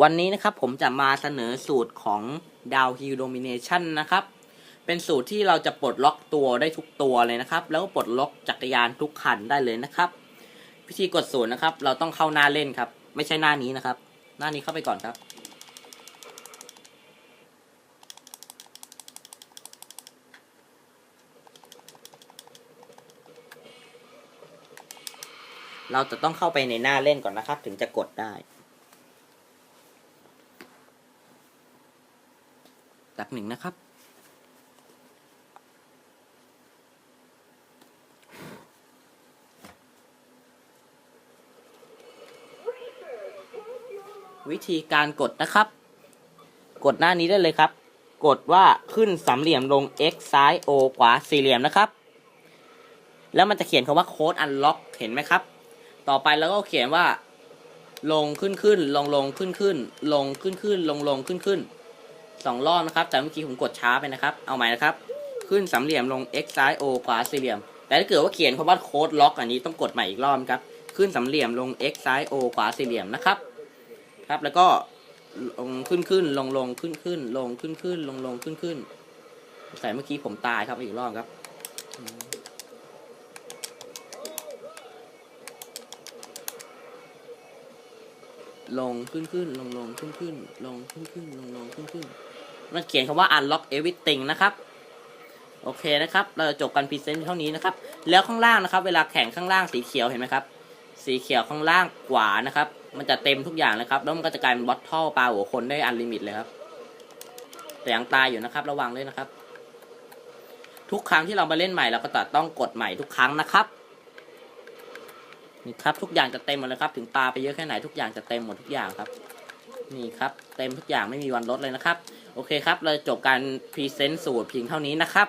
วันนี้นะครับผมจะมาเสนอสูตรของ Downhill Domination นะครับ เป็นสูตรที่เราจะปลดล็อกตัวได้ทุกตัวเลยนะครับ แล้วก็ปลดล็อกจักรยานทุกคันได้เลยนะครับ วิธีกดสูตรนะครับ เราต้องเข้าหน้าเล่นครับ ไม่ใช่หน้านี้นะครับ หน้านี้เข้าไปก่อนครับ เราจะต้องเข้าไปในหน้าเล่นก่อนนะครับ ถึงจะกดได้ แป๊บหนึ่งนะครับ วิธีการกดนะครับ กดหน้านี้ได้เลยครับ กดว่าขึ้นสามเหลี่ยมลง x ซ้าย o ขวาสี่เหลี่ยมนะครับ แล้วมันจะเขียนคำว่าโค้ดอันล็อกเห็นไหมครับ ต่อไปแล้วก็เขียนว่าลงขึ้นขึ้นลงลงขึ้นขึ้นลงขึ้นขึ้นลงลงขึ้นขึ้น สองรอบนะครับ แต่เมื่อกี้ผมกดช้าไปนะครับ เอาใหม่นะครับ ขึ้นสามเหลี่ยมลง x ซ้าย o ขวาสี่เหลี่ยม แต่ถ้าเกิดว่าเขียนคำว่าโค้ดล็อกอันนี้ต้องกดใหม่อีกรอบครับ ขึ้นสามเหลี่ยมลง x ซ้าย o ขวาสี่เหลี่ยมนะครับ ครับ แล้วก็ลงขึ้นขึ้นลงลงขึ้นขึ้นลงขึ้นขึ้นลงลงขึ้นขึ้นแต่เมื่อกี้ผมตายครับอีกรอบครับลงขึ้นขึ้นลงลงขึ้นขึ้นลงขึ้นขึ้นลงลงขึ้นขึ้น มันเขียนคำว่า unlock everything นะครับโอเคนะครับ เราจะจบกันพรีเซนต์เท่านี้นะครับ แล้วข้างล่างนะครับ เวลาแข่งข้างล่างสีเขียวเห็นไหมครับ สีเขียวข้างล่างขวานะครับ มันจะเต็มทุกอย่างเลยครับ แล้วมันก็จะกลายเป็นบอททอลปลาหัวคนได้อันลิมิตเลยครับ แต่ยังตายอยู่นะครับ ระวังด้วยนะครับ ทุกครั้งที่เรามาเล่นใหม่เราก็จะต้องกดใหม่ทุกครั้งนะครับ นี่ครับ ทุกอย่างจะเต็มหมดเลยครับ ถึงปลาไปเยอะแค่ไหนทุกอย่างจะเต็มหมดทุกอย่างครับ นี่ครับ เต็มทุกอย่างไม่มีวันลดเลยนะครับ โอเคครับ เราจะจบการพรีเซนต์สูตรเพียงเท่านี้นะครับ